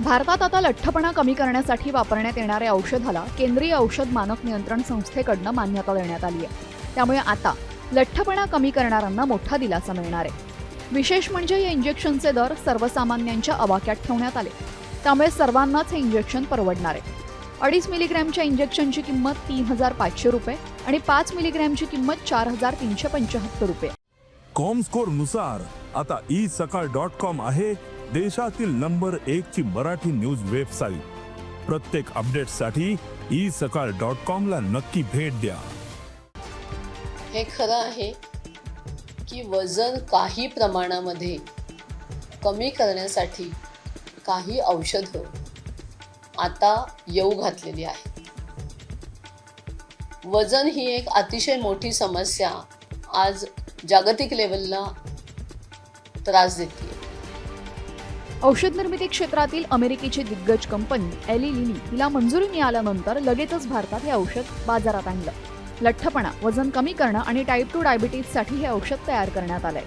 भारतात आता लठ्ठपणा कमी करण्यासाठी वापरण्यात येणाऱ्या औषधाला केंद्रीय औषध मानक नियंत्रण संस्थेकडनं मान्यता देण्यात आली आहे. त्यामुळे आता लठ्ठपणा कमी करणाऱ्यांना मोठा दिलासा मिळणार आहे. विशेष म्हणजे या इंजेक्शनचे दर सर्वसामान्यांच्या अवाक्यात ठेवण्यात आले. त्यामुळे सर्वांनाच हे इंजेक्शन परवडणार आहे. अडीच मिलीग्रॅमच्या इंजेक्शनची किंमत तीन हजार पाचशे रुपये आणि पाच मिलीग्रॅमची किंमत चार हजार तीनशे पंच्याहत्तर रुपये. कॉमस्कोरनुसार आता ई सकाळ डॉट कॉम आहे. देशातील नंबर एक ची मराठी न्यूज वेबसाईट. प्रत्येक अपडेटसाठी ई सकाळ डॉट कॉम ला नक्की भेट द्या. हे खरं आहे की वजन काही प्रमाणामध्ये कमी करण्यासाठी काही औषधं आता येऊ घातलेली आहेत. वजन ही एक अतिशय मोठी समस्या आज जागतिक लेवलला त्रास देते औषध निर्मिती क्षेत्रातील अमेरिकेची दिग्गज कंपनी एली लिली हिला मंजुरी मिळाल्यानंतर लगेचच भारतात हे औषध बाजारात आणलं. लठ्ठपणा वजन कमी करणं आणि टाईप टू डायबिटीजसाठी हे औषध तयार करण्यात आलंय.